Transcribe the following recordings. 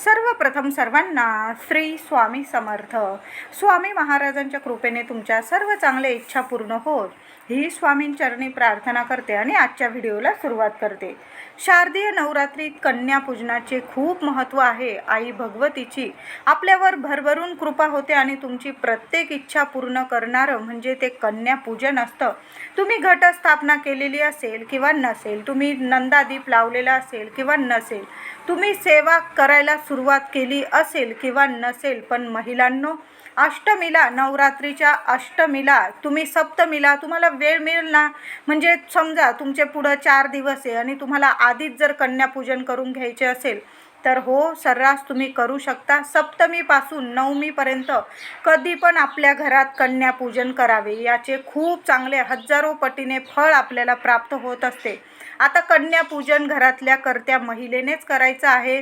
सर्वप्रथम सर्वांना श्री स्वामी समर्थ. स्वामी महाराजांच्या कृपेने तुमच्या सर्व चांगल्या इच्छा पूर्ण होत. ही स्वामींचरणी प्रार्थना करते आणि आजच्या व्हिडिओला सुरुवात करते. शारदीय नवरात्रीत कन्या पूजनाचे खूप महत्त्व आहे. आई भगवतीची आपल्यावर भरभरून कृपा होते आणि तुमची प्रत्येक इच्छा पूर्ण करणारं म्हणजे ते कन्या पूजन असतं. तुम्ही घटस्थापना केलेली असेल किंवा नसेल तुम्ही नंदादीप लावलेला असेल किंवा नसेल तुम्ही सेवा करायला सुरुवात केली असेल किंवा नसेल पण महिलांनो अष्टमीला नवरात्रीच्या अष्टमीला तुम्ही सप्तमीला तुम्हाला वेळ मिळेल ना? म्हणजे समजा तुमचे पुढं चार दिवस आहे आणि तुम्हाला आधीच जर कन्यापूजन करून घ्यायचे असेल तर हो सर्रास तुम्ही करू शकता. सप्तमीपासून नवमीपर्यंत कधी पण आपल्या घरात कन्यापूजन करावे. याचे खूप चांगले हजारो पटीने फळ आपल्याला प्राप्त होत असते. आता कन्यापूजन घरातल्या करत्या महिलेनेच करायचं आहे.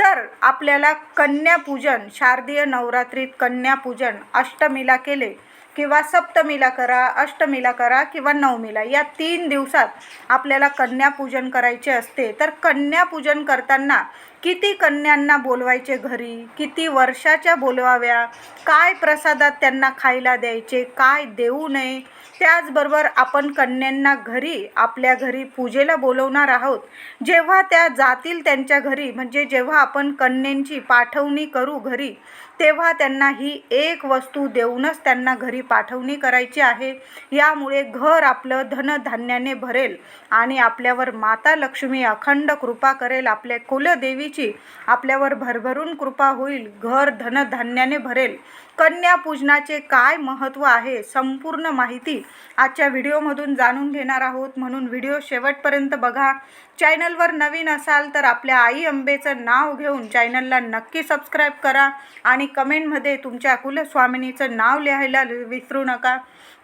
तर आपल्याला कन्यापूजन शारदीय नवरात्रीत कन्यापूजन अष्टमीला केले किंवा सप्तमीला करा अष्टमीला करा किंवा नवमीला या तीन दिवसात आपल्याला कन्यापूजन करायचे असते. तर कन्यापूजन करताना किती कन्यांना बोलवायचे घरी? किती वर्षाच्या बोलवाव्या? काय प्रसादात त्यांना खायला द्यायचे? काय देऊ नये? त्याचबरोबर आपण कन्यांना घरी आपल्या घरी पूजेला बोलवणार आहोत. जेव्हा त्या जातील त्यांच्या घरी म्हणजे जेव्हा आपण कन्यांची पाठवणी करू घरी तेव्हा त्यांना ही एक वस्तू देऊनच त्यांना घरी पाठवणी करायची आहे. यामुळे घर आपलं धनधान्याने भरेल आणि आपल्यावर माता लक्ष्मी अखंड कृपा करेल. आपल्या कुलदेवीची आपल्यावर भरभरून कृपा होईल. घर धनधान्याने भरेल. कन्या पूजनाचे काय महत्त्व आहे संपूर्ण माहिती आजच्या व्हिडिओमधून जाणून घेणार आहोत. म्हणून व्हिडिओ शेवटपर्यंत बघा. चॅनलवर नवीन असाल तर आपल्या आई अंबेचं नाव घेऊन चॅनलला नक्की सबस्क्राईब करा आणि कमेंटमध्ये तुमच्या कुलस्वामिनीचं नाव लिहायला विसरू नका.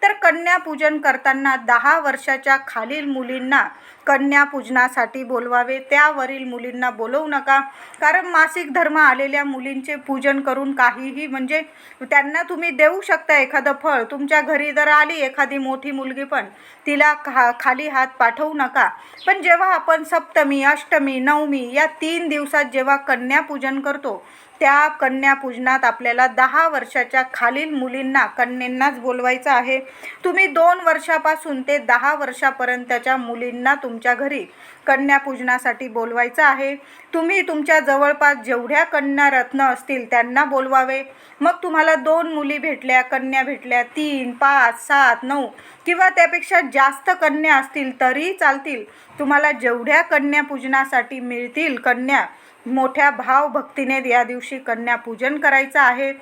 तर कन्यापूजन करताना दहा वर्षाच्या खालील मुलींना कन्यापूजनासाठी बोलवावे. त्यावरील मुलींना बोलवू नका. कारण मासिक धर्म आलेल्या मुलींचे पूजन करून काहीही म्हणजे त्यांना तुम्ही देऊ शकता एखादं फळ. तुमच्या घरी जर आली एखादी मोठी मुलगी पण तिला खा खाली हात पाठवू नका. पण जेव्हा आपण सप्तमी अष्टमी नवमी या तीन दिवसात जेव्हा कन्यापूजन करतो त्या कन्यापूजनात आपल्याला दहा वर्षाच्या खालील मुलींना कन्यांनाच बोलवायचं आहे. तुम्ही दोन वर्षापासून ते दहा वर्षापर्यंतच्या मुलींना तुमच्या घरी कन्यापूजनासाठी बोलवायचं आहे. तुम्ही तुमच्या जवळपास जेवढ्या कन्या रत्न असतील त्यांना बोलवावे. मग तुम्हाला दोन मुली भेटल्या कन्या भेटल्या तीन पाच सात नऊ किंवा त्यापेक्षा जास्त कन्या असतील तरीही चालतील. तुम्हाला जेवढ्या कन्यापूजनासाठी मिळतील कन्या मोठ्या भावभक्तीने या दिवशी कन्यापूजन करायचं आहे.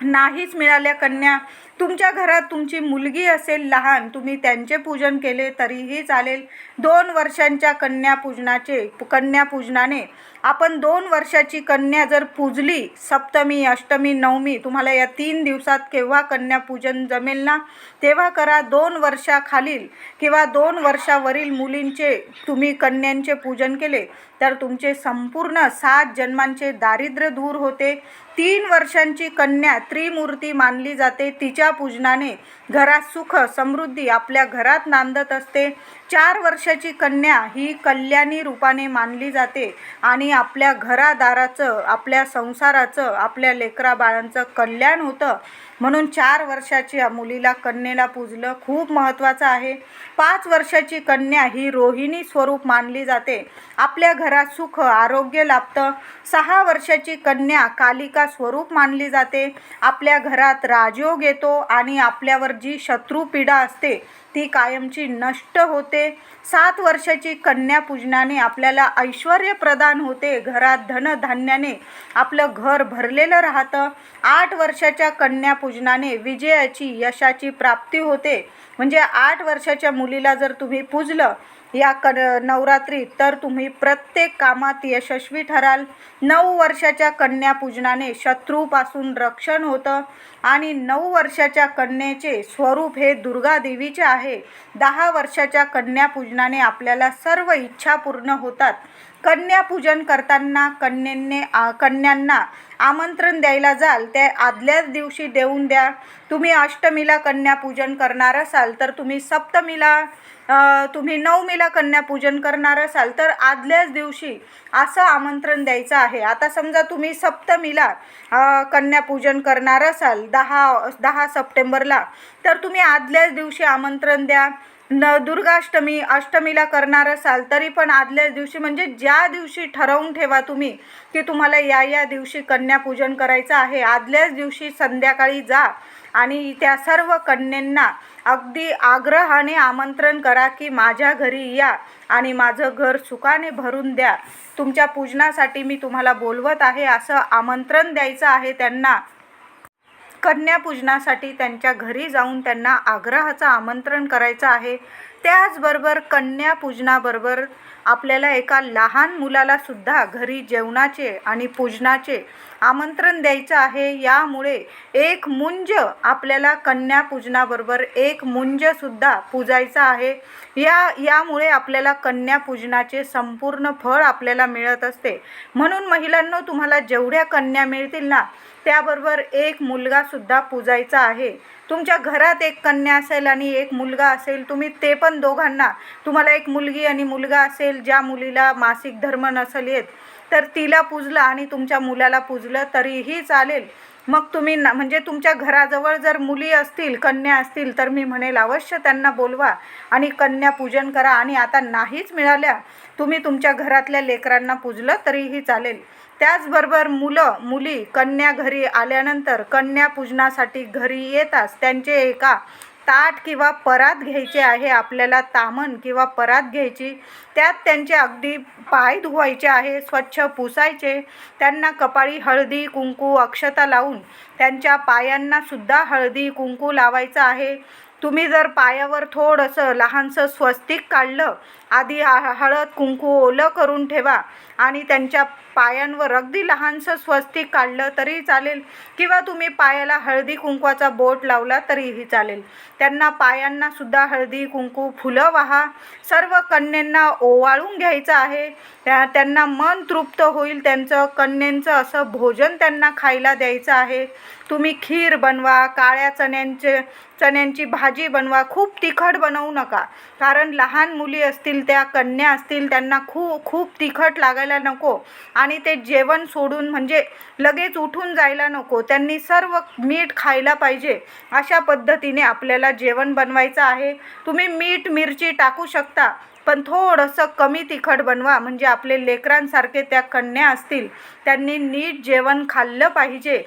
नाहीच मिळाल्या कन्या तुमच्या घरात तुमची मुलगी असेल लहान तुम्ही त्यांचे पूजन केले तरीही चालेल. दोन वर्षांच्या कन्यापूजनाचे कन्यापूजनाने आपण दोन वर्षाची कन्या जर पूजली सप्तमी अष्टमी नवमी तुम्हाला या तीन दिवसात केव्हा कन्यापूजन जमेल ना? तेव्हा करा दोन वर्षाखालील किंवा दोन वर्षावरील मुलींचे तुम्ही कन्यांचे पूजन केले तर तुमचे संपूर्ण सात जन्मांचे दारिद्र्य दूर होते. तीन वर्षांची कन्या त्रिमूर्ती मानली जाते तिच्या पूजनाने घरात सुख समृद्धी आपल्या घरात नांदत असते. चार वर्षाची कन्या ही कल्याणी रूपाने मानली जाते आणि आपल्या घरादाराचं आपल्या संसाराचं आपल्या लेकरा बाळांचं कल्याण होतं. म्हणून चार वर्षाच्या मुलीला कन्येला पूजलं खूप महत्त्वाचं आहे. पाच वर्षाची कन्या ही रोहिणी स्वरूप मानली जाते. आपल्या घरात सुख आरोग्य लाभतं. सहा वर्षाची कन्या कालिका स्वरूप मानली जाते. आपल्या घरात राजयोग येतो आणि आपल्यावर जी शत्रू पीडा असते ती कायमची नष्ट होते. सात वर्षाची कन्या पूजनाने आपल्याला ऐश्वर प्रदान होते. घरात धनधान्याने आपलं घर भरलेलं राहतं. आठ वर्षाच्या कन्या पूजनाने विजयाची यशाची प्राप्ती होते. म्हणजे आठ वर्षाच्या मुलीला जर तुम्ही पूजलं या क नवरात्रीत तर तुम्ही प्रत्येक कामात यशस्वी ठराल. नऊ वर्षाच्या कन्यापूजनाने शत्रूपासून रक्षण होतं आणि नऊ वर्षाच्या कन्येचे स्वरूप हे दुर्गा देवीचे आहे. दहा वर्षाच्या कन्यापूजनाने आपल्याला सर्व इच्छा पूर्ण होतात. कन्यापूजन करताना कन्येने आ- कन्यांना आमंत्रण द्यायला जाल ते आदल्याच दिवशी देऊन द्या. तुम्ही अष्टमीला कन्यापूजन करणार असाल तर तुम्ही सप्तमीला तुम्ही नवमीला कन्यापूजन करणार असाल तर आदल्याच दिवशी असं आमंत्रण द्यायचं आहे. आता समजा तुम्ही सप्तमीला कन्यापूजन करणार असाल दहा दहा सप्टेंबरला तर तुम्ही आदल्याच दिवशी आमंत्रण द्या. न दुर्गाष्टमी अष्टमीला करणार असाल तरी पण आदल्याच दिवशी म्हणजे ज्या दिवशी ठरवून ठेवा तुम्ही की तुम्हाला या या दिवशी कन्यापूजन करायचं आहे आदल्याच दिवशी संध्याकाळी जा. आणि त्या सर्व कन्यांना अगदी आग्रहाने आमंत्रण करा की माझ्या घरी या आणि माझं घर सुखाने भरून द्या. तुमच्या पूजनासाठी मी तुम्हाला बोलवत आहे असं आमंत्रण द्यायचं आहे त्यांना. कन्यापूजनासाठी त्यांच्या घरी जाऊन त्यांना आग्रहाचं आमंत्रण करायचं आहे. त्याचबरोबर कन्यापूजनाबरोबर आपल्याला एका लहान मुलाला सुद्धा घरी जेवणाचे आणि पूजनाचे आमंत्रण द्यायचं आहे. यामुळे एक मुंज आपल्याला कन्यापूजनाबरोबर एक मुंजसुद्धा पूजायचं आहे. या यामुळे आपल्याला कन्यापूजनाचे संपूर्ण फळ आपल्याला मिळत असते. म्हणून महिलांनो तुम्हाला जेवढ्या कन्या मिळतील ना त्याबरोबर एक मुलगासुद्धा पूजायचा आहे. तुमच्या घरात एक कन्या असेल आणि एक मुलगा असेल तुम्ही ते पण दोघांना तुम्हाला एक मुलगी आणि मुलगा असेल ज्या मुलीला मासिक धर्म नसेल येत तर तिला पूजलं आणि तुमच्या मुलाला पूजलं तरीही चालेल. मग तुम्ही ना म्हणजे तुमच्या घराजवळ जर मुली असतील कन्या असतील तर मी म्हणेल अवश्य त्यांना बोलवा आणि कन्या पूजन करा. आणि आता नाहीच मिळाल्या तुम्ही तुमच्या घरातल्या लेकरांना पूजलं तरीही चालेल. त्याचबरोबर मुलं मुली कन्या घरी आल्यानंतर कन्या पूजनासाठी घरी येताच त्यांचे एका ताट किंवा परात घ्यायचे आहे आपल्याला तामण किंवा परात घ्यायची त्यात त्यांचे अगदी पाय धुवायचे आहे स्वच्छ पुसायचे त्यांना कपाळी हळदी कुंकू अक्षता लावून त्यांच्या पायांनासुद्धा हळदी कुंकू लावायचं आहे. तुम्ही जर पायावर थोडंसं लहानसं स्वस्तिक काढलं आधी हळद कुंकू ओलं करून ठेवा आणि त्यांच्या पायांवर अगदी लहानसं स्वस्तिक काढलं तरी चालेल. किंवा तुम्ही पायाला हळदी कुंकवाचा बोट लावला तरीही चालेल. त्यांना पायांना सुद्धा हळदी कुंकू फुलं वाहा. सर्व कन्यांना ओवाळून घ्यायचं आहे. त्या त्यांना मन तृप्त होईल त्यांचं. कन्यांचं असं भोजन त्यांना खायला द्यायचं आहे. तुम्ही खीर बनवा काळ्या चण्यांचे चण्यांची भाजी बनवा. खूप तिखट बनवू नका. कारण लहान मुली असतील त्या कन्या असतील त्यांना खूप खूप तिखट लागायला नको आणि ते जेवण सोडून म्हणजे लगेच उठून जायला नको. त्यांनी सर्व मीठ खायला पाहिजे अशा पद्धतीने आपल्याला जेवण बनवायचं आहे. तुम्ही मीठ मिरची टाकू शकता पण थोडंसं कमी तिखट बनवा. म्हणजे आपले लेकरांसारखे त्या कन्या असतील त्यांनी नीट जेवण खाल्लं पाहिजे.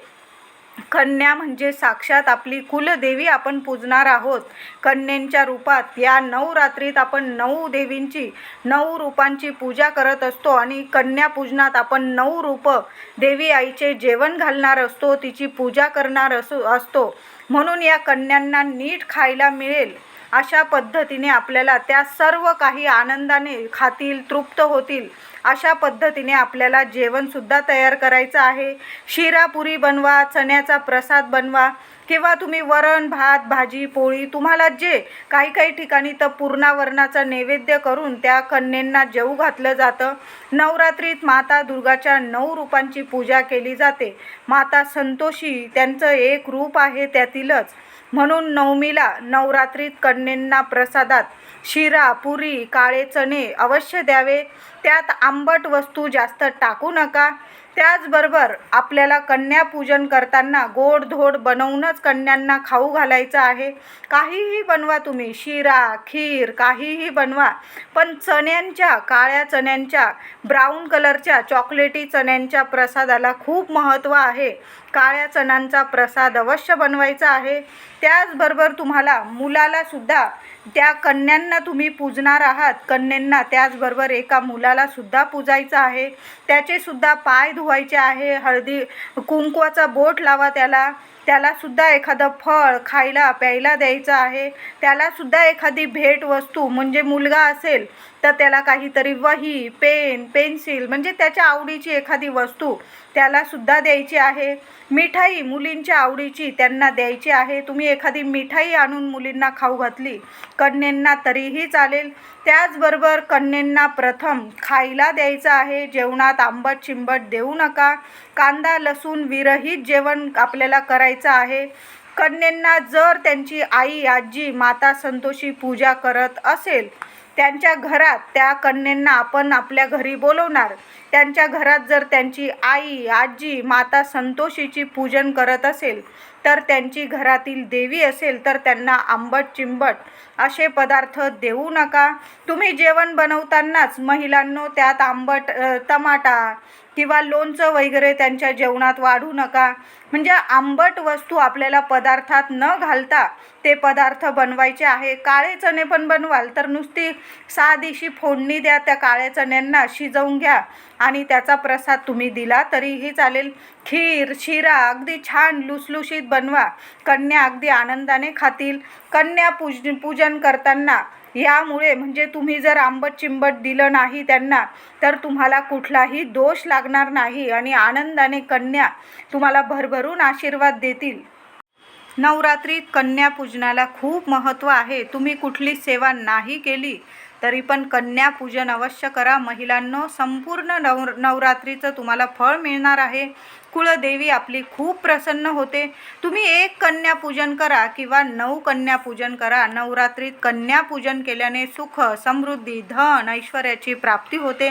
कन्या म्हणजे साक्षात आपली कुलदेवी आपण पूजणार आहोत. कन्यांच्या रूपात या नवरात्रीत आपण नऊ देवींची नऊ रूपांची पूजा करत असतो आणि कन्या पूजनात आपण नऊ रूपं देवी आईचे जेवण घालणार असतो तिची पूजा करणार असो असतो. म्हणून या कन्यांना नीट खायला मिळेल. अशा पद्धतीने आपल्याला त्या सर्व काही आनंदाने खातील तृप्त होतील. अशा पद्धतीने आपल्याला जेवणसुद्धा तयार करायचं आहे. शिरापुरी बनवा चण्याचा प्रसाद बनवा किंवा तुम्ही वरण भात भाजी पोळी तुम्हाला जे काही काही ठिकाणी तर पूर्णावरणाचा नैवेद्य करून त्या कन्यांना जेऊ घातलं जातं. नवरात्रीत माता दुर्गाच्या नऊ रूपांची पूजा केली जाते. माता संतोषी त्यांचं एक रूप आहे त्यातीलच. म्हणून नवमीला नवरात्रीत कन्यांना प्रसादात शिरा पुरी काळे चणे अवश्य द्यावे. त्यात आंबट वस्तू जास्त टाकू नका. त्याचबरोबर आपल्याला कन्यापूजन करताना गोडधोड बनवूनच कन्यांना खाऊ घालायचं आहे. काहीही बनवा तुम्ही शिरा खीर काहीही बनवा पण चण्यांच्या काळ्या चण्यांच्या ब्राऊन कलरच्या चॉकलेटी चण्यांच्या प्रसादाला खूप महत्त्व आहे. काळ्या चण्यांचा प्रसाद अवश्य बनवायचा आहे. त्याचबरोबर तुम्हाला मुलाला सुद्धा त्या कन्यांना तुम्ही पूजणार आहात. कन्यांना त्याचबरोबर एका मुलाला सुद्धा पूजायचं आहे. त्याचे सुद्धा पाय धुवायचे आहे. हळदी कुंकवाचा बोट लावा त्याला. त्याला सुद्धा एखादं फळ खायला प्यायला द्यायचं आहे. त्याला सुद्धा एखादी भेट वस्तू म्हणजे मुलगा असेल तर त्याला काहीतरी वही पेन पेन्सिल म्हणजे त्याच्या आवडीची एखादी वस्तू त्याला सुद्धा द्यायची आहे. मिठाई मुलींच्या आवडीची त्यांना द्यायची आहे. तुम्ही एखादी मिठाई आणून मुलींना खाऊ घातली कन्यांना तरीही चालेल. त्याचबरोबर कन्यांना प्रथम खायला द्यायचं आहे. जेवणात आंबट चिंबट देऊ नका. कांदा लसूण विरहित जेवण आपल्याला करायचं आहे. कन्यांना जर त्यांची आई आजी माता संतोषी पूजा करत असेल त्यांच्या घरात त्या कन्यांना आपण आपल्या घरी बोलवणार. त्यांच्या घरात जर त्यांची आई आजी माता संतोषीची पूजन करत असेल तर त्यांची घरातील देवी असेल तर त्यांना आंबट चिंबट असे पदार्थ देऊ नका. तुम्ही जेवण बनवतानाच महिलांनो त्यात आंबट टमाटा किंवा लोणचं वगैरे त्यांच्या जेवणात वाढू नका. म्हणजे आंबट वस्तू आपल्याला पदार्थात न घालता ते पदार्थ बनवायचे आहे. काळे चणे पण बनवाल तर नुसती साधीशी फोडणी द्या त्या काळ्या चण्यांना शिजवून घ्या आणि त्याचा प्रसाद तुम्ही दिला तरीही चालेल. खीर शिरा अगदी छान लुसलुशीत बनवा. कन्या अगदी आनंदाने खातील. कन्या पूज पूजन करताना यामुळे म्हणजे तुम्ही जर आंबट चिंबट दिलं नाही त्यांना तर तुम्हाला कुठलाही दोष लागणार नाही आणि आनंदाने कन्या तुम्हाला भरभरून आशीर्वाद देतील. नवरात्रीत कन्यापूजनाला खूप महत्त्व आहे. तुम्ही कुठली सेवा नाही केली तरी पण कन्यापूजन अवश्य करा. महिलांनो संपूर्ण नव नवरात्रीचं तुम्हाला फळ मिळणार आहे. कुळदेवी आपली खूप प्रसन्न होते. तुम्ही एक कन्यापूजन करा किंवा नऊ कन्यापूजन करा. नवरात्रीत कन्यापूजन केल्याने सुख समृद्धी धन ऐश्वर्याची प्राप्ती होते.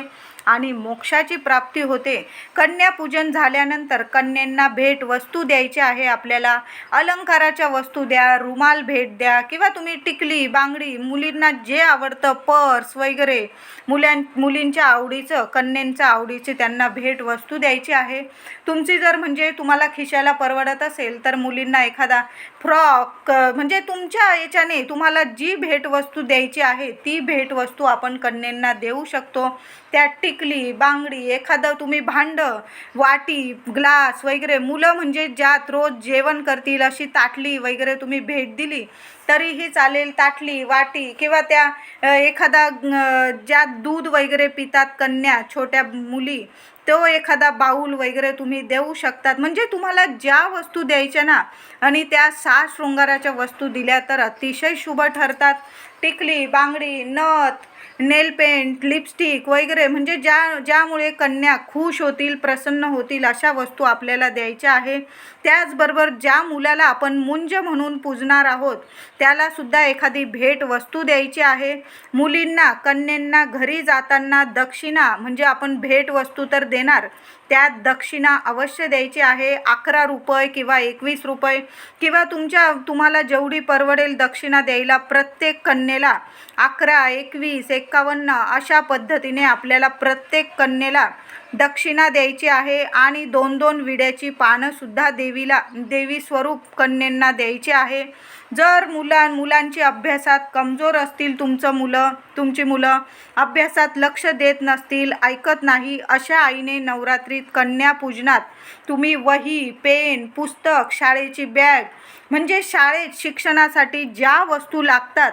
आणि मोक्षाची प्राप्ती होते. कन्यापूजन झाल्यानंतर कन्यांना भेट वस्तू द्यायची आहे आपल्याला. अलंकाराच्या वस्तू द्या रुमाल भेट द्या किंवा तुम्ही टिकली बांगडी मुलींना जे आवडतं पर्स वगैरे मुलां मुलींच्या आवडीचं कन्यांच्या आवडीची त्यांना भेट वस्तू द्यायची आहे. तुमची जर म्हणजे तुम्हाला खिशाला परवडत असेल तर मुलींना एखादा फ्रॉक म्हणजे तुमच्या याच्याने तुम्हाला जी भेटवस्तू द्यायची आहे ती भेटवस्तू आपण कन्यांना देऊ शकतो. त्या टिक टिकली बांगडी एखादं तुम्ही भांडं वाटी ग्लास वगैरे मुलं म्हणजे ज्यात रोज जेवण करतील अशी ताटली वगैरे तुम्ही भेट दिली तरीही चालेल ताटली वाटी किंवा त्या एखादा ज्या ज्यात दूध वगैरे पितात कन्या छोट्या मुली तो एखादा बाऊल वगैरे तुम्ही देऊ शकतात. म्हणजे तुम्हाला ज्या वस्तू द्यायच्या ना आणि त्या सहा शृंगाराच्या वस्तू दिल्या तर अतिशय शुभ ठरतात. टिकली बांगडी नथ नेल पेंट लिपस्टिक वगैरे म्हणजे ज्या ज्यामुळे कन्या खुश होतील प्रसन्न होतील अशा वस्तू आपल्याला द्यायच्या आहे. त्याचबरोबर ज्या मुलाला आपण मुंज म्हणून पूजणार आहोत त्यालासुद्धा एखादी भेट वस्तू द्यायची आहे. मुलींना कन्यांना घरी जाताना दक्षिणा म्हणजे आपण भेट वस्तू तर देणार त्यात दक्षिणा अवश्य द्यायची आहे. अकरा रुपये किंवा एकवीस रुपये किंवा तुमच्या तुम्हाला जेवढी परवडेल दक्षिणा द्यायला प्रत्येक कन्येला अकरा एकवीस एक एकावन्न अशा पद्धतीने आपल्याला प्रत्येक कन्येला दक्षिणा द्यायची आहे आणि दोन दोन विड्याची पानंसुद्धा देवीला देवी स्वरूप कन्यांना द्यायची आहे. जर मुला मुलांची अभ्यासात कमजोर असतील तुमचं मुलं तुमची मुलं अभ्यासात लक्ष देत नसतील ऐकत नाही अशा आईने नवरात्रीत कन्यापूजनात तुम्ही वही पेन पुस्तक शाळेची बॅग म्हणजे शाळेत शिक्षणासाठी ज्या वस्तू लागतात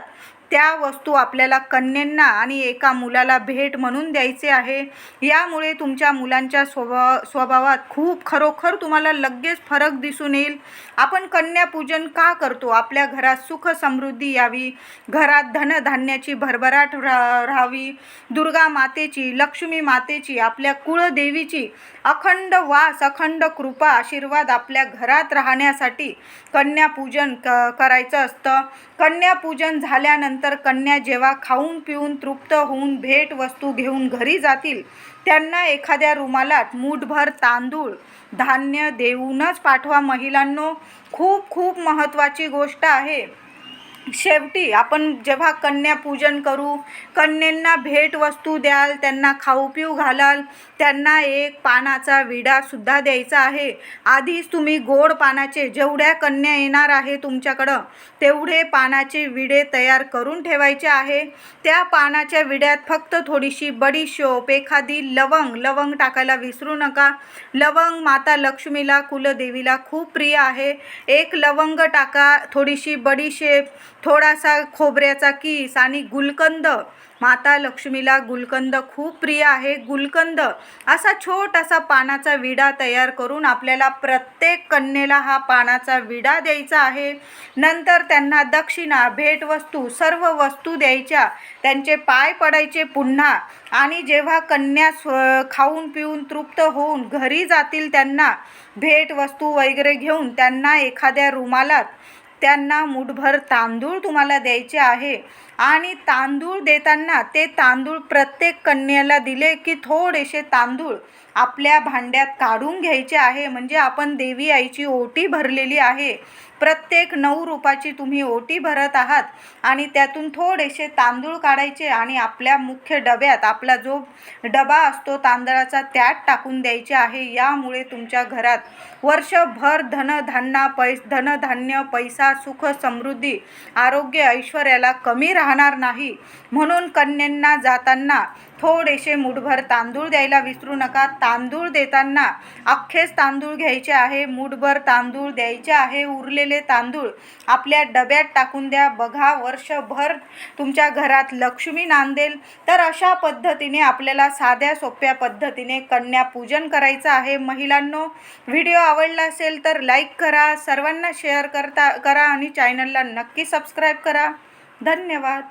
त्या वस्तू आपल्याला कन्यांना आणि एका मुलाला भेट म्हणून द्यायचे आहे. यामुळे तुमच्या मुलांच्या स्वभा स्वभावात खूप खरोखर तुम्हाला लगेच फरक दिसून येईल. आपण कन्यापूजन का करतो? आपल्या घरात सुख समृद्धी यावी. घरात धनधान्याची भरभराट रा राहावी. दुर्गा मातेची लक्ष्मी मातेची आपल्या कुळदेवीची अखंड वास अखंड कृपा आशीर्वाद आपल्या घरात राहण्यासाठी कन्यापूजन क करायचं असतं. कन्यापूजन झाल्यानंतर कन्या जेव्हा खाऊन पिऊन तृप्त होऊन भेट वस्तू घेऊन घरी जातील त्यांना एखाद्या रुमालात मूठभर तांदूळ धान्य देऊनच पाठवा. महिलांनो खूप खूप महत्त्वाची गोष्ट आहे. शेवटी आपण जेव्हा कन्यापूजन करू कन्यांना भेटवस्तू द्याल त्यांना खाऊ पिऊ घालाल त्यांना एक पानाचा विडासुद्धा द्यायचा आहे. आधीच तुम्ही गोड पानाचे जेवढ्या कन्या येणार आहे तुमच्याकडं तेवढे पानाचे विडे तयार करून ठेवायचे आहे. त्या पानाच्या विड्यात फक्त थोडीशी बडीशोप एखादी लवंग लवंग टाकायला विसरू नका. लवंग माता लक्ष्मीला कुलदेवीला खूप प्रिय आहे. एक लवंग टाका थोडीशी बडीशेप थोडासा खोबऱ्याचा किस आणि गुलकंद. माता लक्ष्मीला गुलकंद खूप प्रिय आहे. गुलकंद असा छोटासा पानाचा विडा तयार करून आपल्याला प्रत्येक कन्येला हा पानाचा विडा द्यायचा आहे. नंतर त्यांना दक्षिणा भेटवस्तू सर्व वस्तू द्यायच्या. त्यांचे पाय पडायचे पुन्हा. आणि जेव्हा कन्या स्व खाऊन पिऊन तृप्त होऊन घरी जातील त्यांना भेटवस्तू वगैरे घेऊन त्यांना एखाद्या रुमालात त्यांना मुठभर तांदूळ तुम्हाला द्यायचे आहे. आणि तांदूळ देताना ते तांदूळ प्रत्येक कन्याला दिले की थोडेसे तांदूळ आपल्या भांड्यात काढून घ्यायचे आहे. म्हणजे आपण देवी आईची ओटी भरलेली आहे. प्रत्येक नऊ रूपाची तुम्ही ओटी भरत आहात आणि त्यातून थोडेसे तांदूळ काढायचे आणि आपल्या मुख्य डब्यात आपला जो डबा असतो तांदळाचा त्यात टाकून द्यायचे आहे. यामुळे तुमच्या घरात वर्षभर धनधान्य पै धनधान्य पैसा सुख समृद्धी आरोग्य ऐश्वर्याला कमी राहणार नाही. म्हणून कन्यांना जाताना थोडेसे मुठभर तांदूळ द्यायला विसरू नका. तांदूळ देताना अख्खेच तांदूळ घ्यायचे आहे. मुठभर तांदूळ द्यायचे आहे. उरले उरलेले तांदूळ आपल्या डब्यात टाकून द्या. बघा वर्षभर तुमच्या घरात लक्ष्मी नांदेल. तर अशा पद्धतीने आपल्याला साध्या सोप्या पद्धतीने कन्यापूजन करायचं आहे. महिलांनो व्हिडिओ आवडला असेल तर लाईक करा सर्वांना शेअर करता करा आणि चॅनलला नक्की सबस्क्राईब करा. धन्यवाद.